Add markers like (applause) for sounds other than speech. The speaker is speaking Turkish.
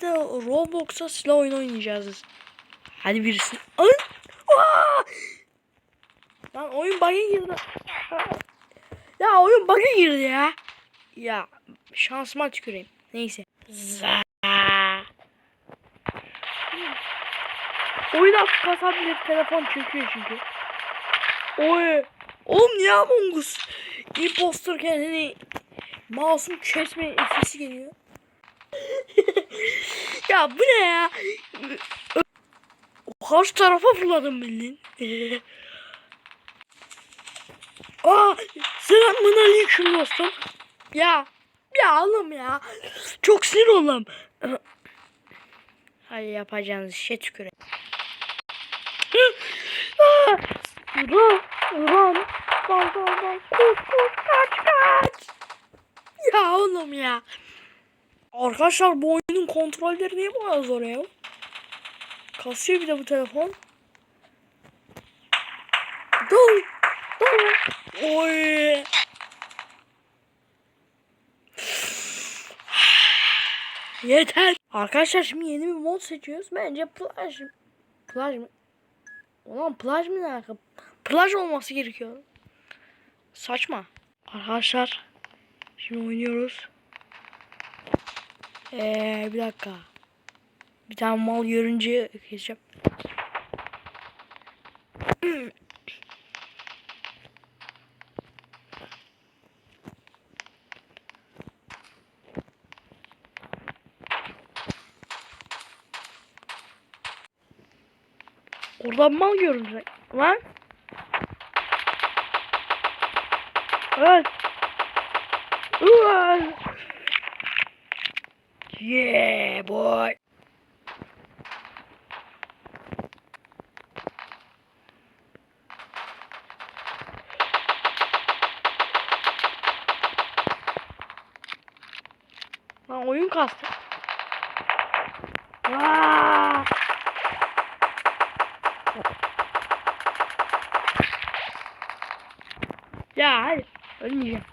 birlikte Roblox'a silah oyunu oynayacağız. Hadi birisi. Ay! Lan oyun bug'a girdi. Ya oyun bug'a girdi ya. Ya şansıma tüküreyim. Neyse. Za. Oyun artık kasabilir. Telefon çöküyor çünkü. Oy. Oğlum niye Among Us? Imposter kendini masum kesme sesi geliyor. Ya bu ne ya? Karşı tarafa fırladım bildiğin. (laughs) Aa, selamun aleyküm dostum. Ya, ya oğlum ya. Çok sinir oldum. Hadi yapacağınız tüküreyim. Aa, Run, run. Run, run, run. Koş, koş, kaç, kaç. Ya oğlum ya. Arkadaşlar bu oyunun kontrolleri niye bu kadar zor? Kasıyor bir de bu telefon. Dol. Dol. Oy. Yeter. Arkadaşlar şimdi yeni bir mod seçiyoruz. Bence plaj. Plaj mı? Ulan plaj mı ne? Plaj olması gerekiyor. Saçma. Arkadaşlar. Şimdi oynuyoruz. Ee, bir dakika. Bir tane mal görünce keseceğim. Oradan mal görünce. Lan. Evet. Ulan. Yeah boy. Lan oyun kastı. Aa! Ya hayır. Ölmeyeceğim.